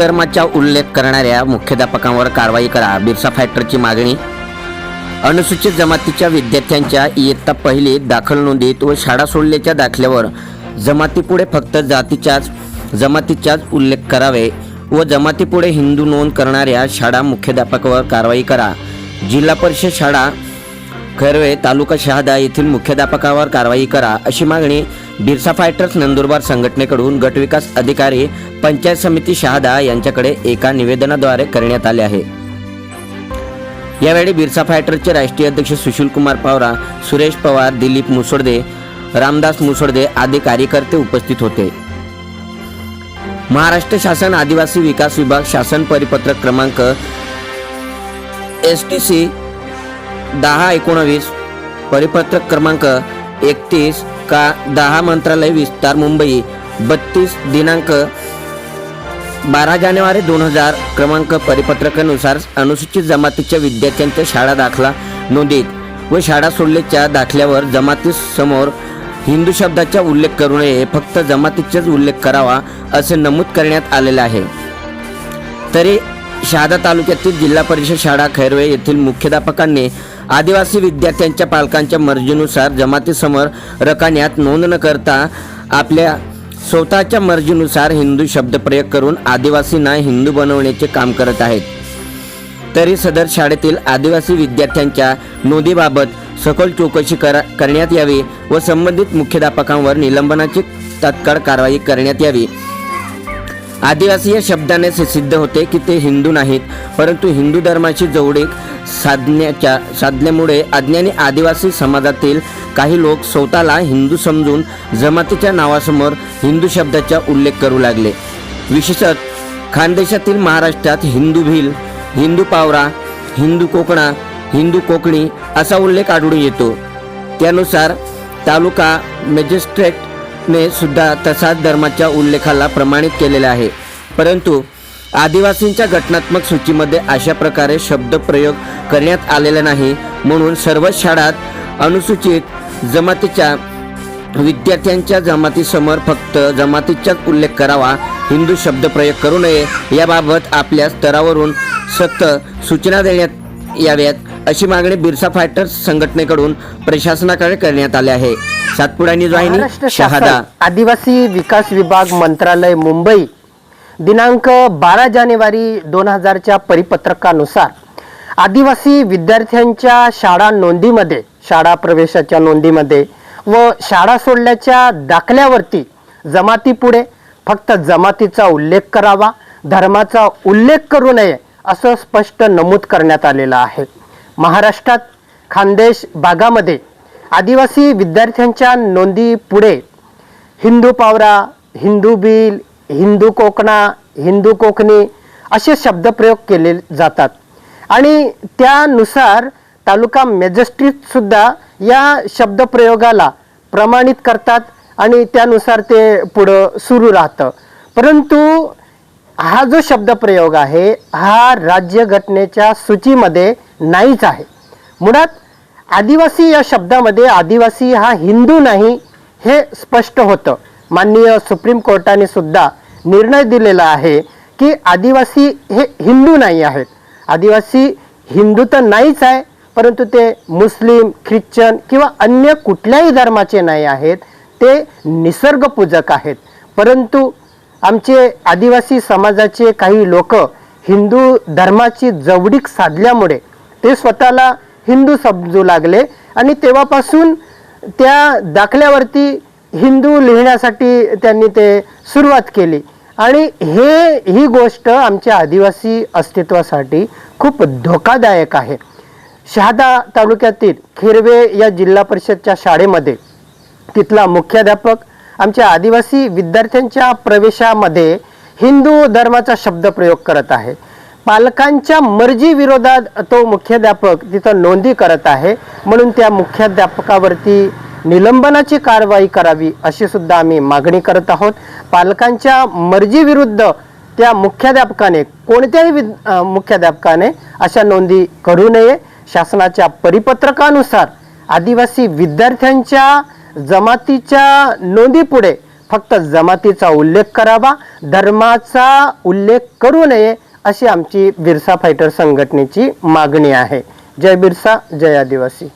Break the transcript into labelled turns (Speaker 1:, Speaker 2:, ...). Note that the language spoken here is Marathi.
Speaker 1: धर्माचा उल्लेख करणाऱ्या मुख्याध्यापकांवर कारवाई करा बिरसा फायटरची मागणी. अनुसूचित जमातीच्या विद्यार्थ्यांच्या इयत्ता पहिली दाखल नोंदीत व शाळा सोडल्याच्या दाखल्यावर जमातीपुढे फक्त जातीच्याच जमातीचाच उल्लेख करावे व जमातीपुढे हिंदू नोंद करणाऱ्या शाळा मुख्याध्यापकावर कारवाई करा. जिल्हा परिषद शाळा खैरवे तालुका शहादा येथील मुख्याध्यापकावर कारवाई करा अशी मागणी बिरसा फायटर्स नंदुरबार संघटनेकडून गटविकास अधिकारी पंचायत समिती शहादा यांच्याकडे एका निवेदनाद्वारे करण्यात आले आहे. यावेळी बिरसा फायटर्सचे राष्ट्रीय अध्यक्ष सुशील कुमार पवार सुरेश पवार दिलीप मुसोडदे रामदास मुसोडदे आदी कार्यकर्ते उपस्थित होते. महाराष्ट्र शासन आदिवासी विकास विभाग शासन परिपत्रक क्रमांक एस टी सी दहा एकोणावीस परिपत्रक क्रमांक एकतीस का दहा मंत्रालय विस्तार मुंबई. बत्तीस दिनांक बारा जानेवारी दोन हजार क्रमांक परिपत्रकानुसार अनुसूचित जमातीच्या विद्यार्थ्यांच्या शाळा दाखला नोंदीत व शाळा सोडलेच्या दाखल्यावर जमातीसमोर हिंदू शब्दाचा उल्लेख करू नये फक्त जमातीचाच उल्लेख करावा असे नमूद करण्यात आलेले आहे. तरी शहादा तालुक्यातील जिल्हा परिषद शाळा खैरवे येथील मुख्याध्यापकांनी आदिवासी विद्यार्थ्यांच्या पालकांच्या मर्जीनुसार जमातीसमोर रकान्यात नोंद न करता आपल्या स्वतःच्या मर्जीनुसार हिंदू शब्दप्रयोग करून आदिवासींना हिंदू बनवण्याचे काम करत आहेत. तरी सदर शाळेतील आदिवासी विद्यार्थ्यांच्या नोंदीबाबत सखोल चौकशी करा करण्यात यावी व संबंधित मुख्याध्यापकांवर निलंबनाची तत्काळ कारवाई करण्यात यावी. आदिवासी या शब्दाने सिद्ध होते की ते हिंदू नाहीत परंतु हिंदू धर्माशी जवळीक साधण्याच्या साधल्यामुळे अज्ञानी आदिवासी समाजातील काही लोक स्वतःला हिंदू समजून जमातीच्या नावासमोर हिंदू शब्दाचा उल्लेख करू लागले. विशेषत खानदेशातील महाराष्ट्रात हिंदू भिल हिंदू पावरा हिंदू कोकणा हिंदू कोकणी असा उल्लेख आढळून येतो. त्यानुसार तालुका मॅजिस्ट्रेटने सुद्धा तसाच धर्माच्या उल्लेखाला प्रमाणित केलेले आहे. परंतु आदिवासींच्या घटनात्मक सूचीमध्ये अशा प्रकारे शब्दप्रयोग करण्यात आलेला नाही म्हणून सर्वच शाळात अनुसूचित जमातीच्या विद्यार्थ्यांच्या जमातीसमोर फक्त जमातीचाच उल्लेख करावा हिंदू शब्दप्रयोग करू नये याबाबत आपल्या स्तरावरून सक्त सूचना देण्यात याव्यात अशी मागणी बिरसा फायटर्स संघटनेकडून प्रशासनाकडे करण्यात आली आहे. सातपुडा न्यूज
Speaker 2: महाराष्ट्र
Speaker 1: वाहिनी शहादा.
Speaker 2: आदिवासी विकास विभाग मंत्रालय मुंबई दिनांक बारा जानेवारी दोन हजारच्या परिपत्रकानुसार आदिवासी विद्यार्थ्यांच्या शाळा नोंदीमध्ये शाळा प्रवेशाच्या नोंदीमध्ये व शाळा सोडल्याच्या दाखल्यावरती जमातीपुढे फक्त जमातीचा उल्लेख करावा धर्माचा उल्लेख करू नये असं स्पष्ट नमूद करण्यात आलेलं आहे. महाराष्ट्रात खानदेश भागामध्ये आदिवासी विद्यार्थ्यांच्या नोंदी पुढे हिंदू पावरा हिंदू बिल हिंदू कोकणा हिंदू कोकणी असे शब्दप्रयोग केले जातात. आणि त्यानुसार तालुका मॅजिस्ट्रेटसुद्धा या शब्दप्रयोगाला प्रमाणित करतात आणि त्यानुसार ते पुढं सुरू राहतं. परंतु हा जो शब्दप्रयोग आहे हा राज्यघटनेच्या सूचीमध्ये नाहीच आहे. मुळात आदिवासी या शब्दामध्ये आदिवासी हा हिंदू नाही हे स्पष्ट होतं. माननीय सुप्रीम कोर्टाने सुद्धा निर्णय दिलेला आहे की आदिवासी हे हिंदू नाही आहेत. आदिवासी हिंदू तर नाहीच आहे परंतु ते मुस्लिम ख्रिश्चन किंवा अन्य कुठल्याही धर्माचे नाही आहेत. ते निसर्गपूजक आहेत. परंतु आमचे आदिवासी समाजाचे काही लोक हिंदू धर्माची जवळीक साधल्यामुळे ते स्वतःला हिंदू समजू लागले आणि तेव्हापासून त्या दाखल्यावरती हिंदू लिहिण्यासाठी त्यांनी ते सुरुवात केली. आणि हे ही गोष्ट आमच्या आदिवासी अस्तित्वासाठी खूप धोकादायक आहे. शहादा तालुक्यातील खिरवे या जिल्हा परिषदच्या शाळेमध्ये तिथला मुख्याध्यापक आमच्या आदिवासी विद्यार्थ्यांच्या प्रवेशामध्ये हिंदू धर्माचा शब्द प्रयोग करत आहे. पालकांच्या मर्जी विरोधात तो मुख्याध्यापक तिथं नोंदी करत आहे. म्हणून त्या मुख्याध्यापकावरती निलंबनाची कारवाई करावी अशी सुद्धा आम्ही मागणी करत आहोत. पालकांच्या मर्जी विरुद्ध त्या मुख्याध्यापकाने कोणत्याही विद मुख्याध्यापकाने अशा नोंदी करू नये. शासनाच्या परिपत्रकानुसार आदिवासी विद्यार्थ्यांच्या जमातीच्या नोंदीपुढे फक्त जमातीचा उल्लेख करावा. धर्माचा उल्लेख करू नये. अशी आमची बिरसा फायटर संघटनेची मागणी आहे. जय बिरसा जय आदिवासी.